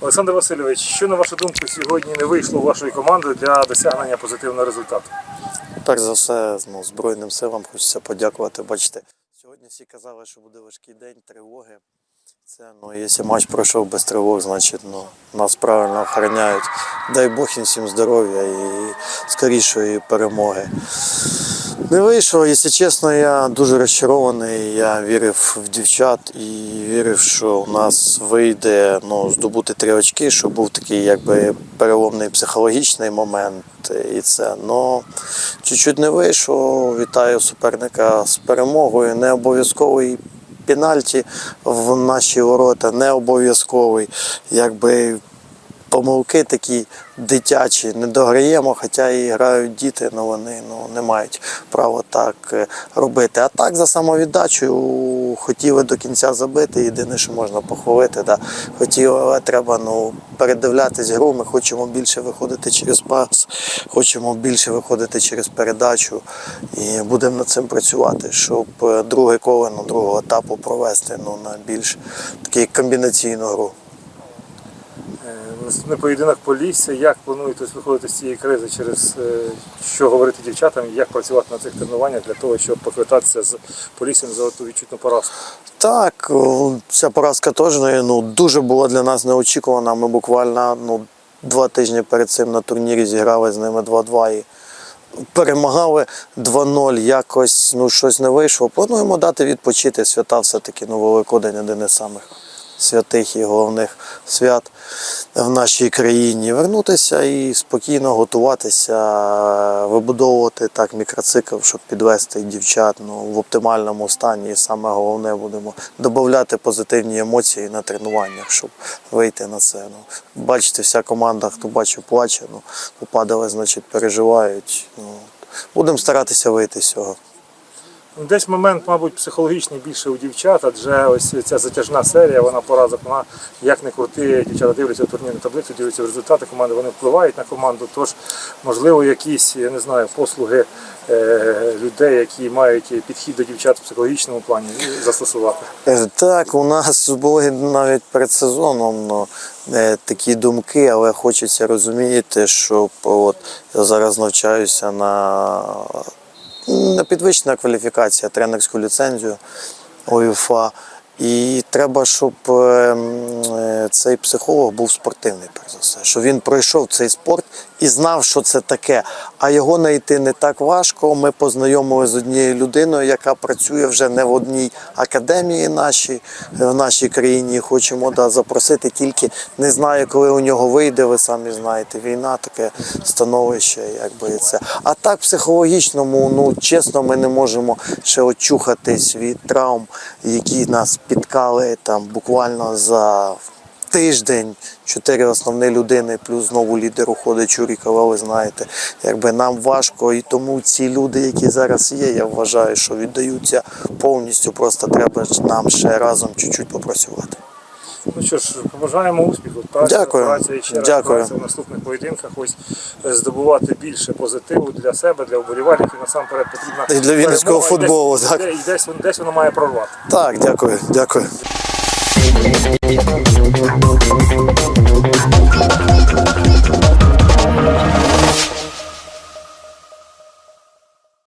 Олександр Васильович, що на вашу думку сьогодні не вийшло у вашої команди для досягнення позитивного результату? Перш за все, ну, Збройним силам хочеться подякувати. Бачите, сьогодні всі казали, що буде важкий день, тривоги. Це, ну, якщо матч пройшов без тривог, значить ну, нас правильно охороняють. Дай Бог їм всім здоров'я і скорішої перемоги. Не вийшло, якщо чесно, я дуже розчарований. Я вірив в дівчат і вірив, що у нас вийде ну, здобути три очки, що був такий якби переломний психологічний момент. І це ну, чуть-чуть не вийшло. Вітаю суперника з перемогою. Не обов'язковий пенальті в наші ворота, не обов'язковий. Якби помилки такі дитячі, не дограємо, хоча і грають діти, але вони ну, не мають права так е, робити. А так за самовіддачу хотіли до кінця забити. Єдине, що можна похвалити. Да. Хотіли, але треба ну, передивлятись гру. Ми хочемо більше виходити через пас, хочемо більше виходити через передачу. І будемо над цим працювати, щоб е, друге коло на другого етапу провести ну, на більш такий комбінаційну гру. Наступний поєдинок Полісся. Як плануєте виходити з цієї кризи, через е, що говорити дівчатам, як працювати на цих тренуваннях для того, щоб поквитатися з Поліссям за ту відчутну поразку? Так, ця поразка теж ну, дуже була для нас неочікувана. Ми буквально ну, два тижні перед цим на турнірі зіграли з ними 2-2 і перемагали 2-0. Якось ну, щось не вийшло. Плануємо дати відпочити. Свята все-таки ну, Великодень один із самих святих і головних свят в нашій країні. Вернутися і спокійно готуватися, вибудовувати так мікроцикл, щоб підвести дівчат ну, в оптимальному стані. І саме головне будемо додати позитивні емоції на тренуваннях, щоб вийти на це. Ну, бачите, вся команда, хто бачив, плаче, ну, попадали, значить, переживають. Ну, будемо старатися вийти з цього. Ну, Десь момент, мабуть, психологічний більше у дівчат, адже ось ця затяжна серія, вона поразок, вона як не крути, дівчата дивляться турнірну таблицю, дивляться в результати команди, вони впливають на команду. Тож, можливо, якісь, я не знаю, послуги е, людей, які мають підхід до дівчат в психологічному плані, застосувати. Е, Так, у нас були навіть перед сезоном ну, е, такі думки, але хочеться розуміти, що от я зараз навчаюся на, на підвищена кваліфікація, тренерську ліцензію УЄФА. І треба, щоб е, м, е, цей психолог був спортивний, перш за все, щоб він пройшов цей спорт і знав, що це таке. А його знайти не так важко. Ми познайомилися з однією людиною, яка працює вже не в одній академії нашій в нашій країні. Хочемо да, запросити, тільки не знаю, коли у нього вийде. Ви самі знаєте, війна таке становище, якби і це. А так, психологічному, ну чесно, ми не можемо ще очухатись від травм, які нас спіткали там буквально за тиждень. Чотири основні людини, плюс знову лідер уходить Чурікова, ви знаєте. Якби нам важко, і тому ці люди, які зараз є, я вважаю, що віддаються повністю. Просто треба нам ще разом чуть-чуть попрацювати. Ну що ж, побажаємо успіху. Праця, Дякую. праця і ще Дякую. праця в наступних поєдинках. Ось е, здобувати більше позитиву для себе, для вболівальників. Насамперед потрібна І для вінницького перемога, і десь- футболу, так. І десь, десь воно має прорвати. Так, дякую, дякую. Thank you.